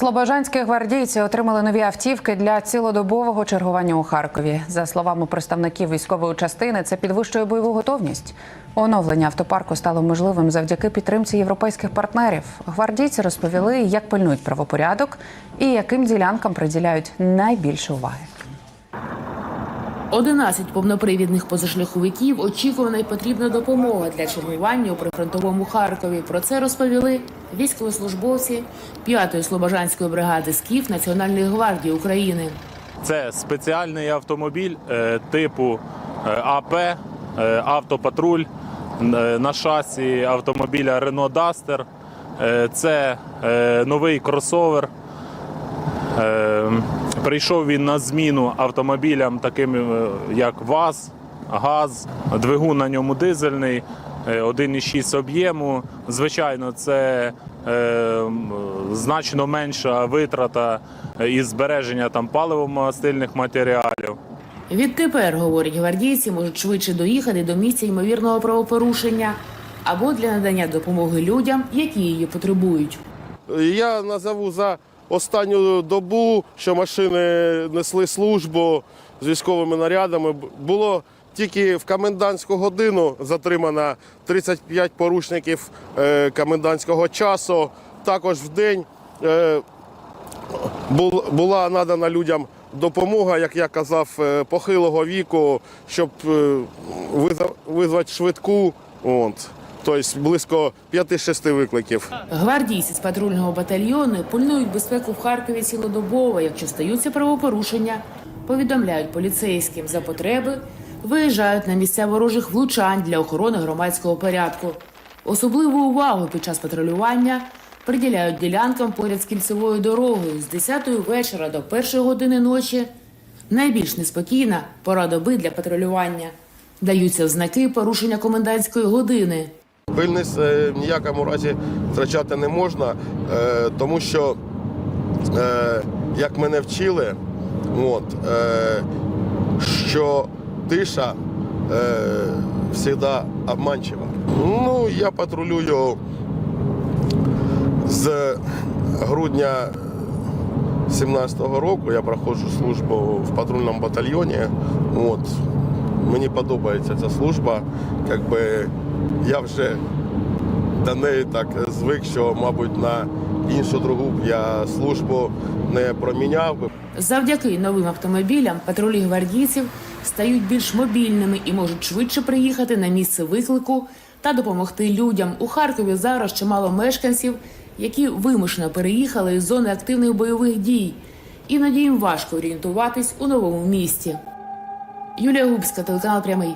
Слобожанські гвардійці отримали нові автівки для цілодобового чергування у Харкові. За словами представників військової частини, це підвищує бойову готовність. Оновлення автопарку стало можливим завдяки підтримці європейських партнерів. Гвардійці розповіли, як пильнують правопорядок і яким ділянкам приділяють найбільше уваги. 11 повнопривідних позашляховиків очікувана й потрібна допомога для чергування у прифронтовому Харкові. Про це розповіли військовослужбовці 5-ї Слобожанської бригади СКІФ Національної гвардії України. Це спеціальний автомобіль е, типу е, АП, е, автопатруль на шасі автомобіля Duster. Е, Це новий кросовер. Е, Прийшов він на зміну автомобілям, таким е, як ВАЗ, ГАЗ, двигун на ньому дизельний, е, 1,6 об'єму. Звичайно, це е, значно менша витрата е, і збереження там паливо-мастильних матеріалів. Відтепер, говорять гвардійці, можуть швидше доїхати до місця ймовірного правопорушення або для надання допомоги людям, які її потребують. Я назову за останню добу, що машини несли службу з військовими нарядами. Було тільки в комендантську годину затримано 35 порушників е, комендантського часу. Також в день е, була надана людям допомога, як я казав, е, похилого віку, щоб визвати швидку. От. Тобто близько 5-6 викликів. Гвардійці з патрульного батальйону пильнують безпеку в Харкові цілодобово. Якщо стаються правопорушення, повідомляють поліцейським за потреби, виїжджають на місця ворожих влучань для охорони громадського порядку. Особливу увагу під час патрулювання приділяють ділянкам поряд з кільцевою дорогою з 10 вечора до 1 години ночі. Найбільш неспокійна пора доби для патрулювання. Даються знаки порушення комендантської години. Пильність е, в ніякому разі втрачати не можна, е, тому що, е, як мене вчили, от, що тиша завжди обманчива. Ну, я патрулюю з грудня 17-го року. Я проходжу службу в патрульному батальйоні. От. Мені подобається ця служба. Якби я вже до неї так звик, що, мабуть, на іншу другу б я службу не проміняв би. Завдяки новим автомобілям патрулі гвардійців стають більш мобільними і можуть швидше приїхати на місце виклику та допомогти людям. У Харкові зараз чимало мешканців, які вимушено переїхали із зони активних бойових дій. Іноді їм важко орієнтуватись у новому місті. Юлія Губська, телеканал Прямий.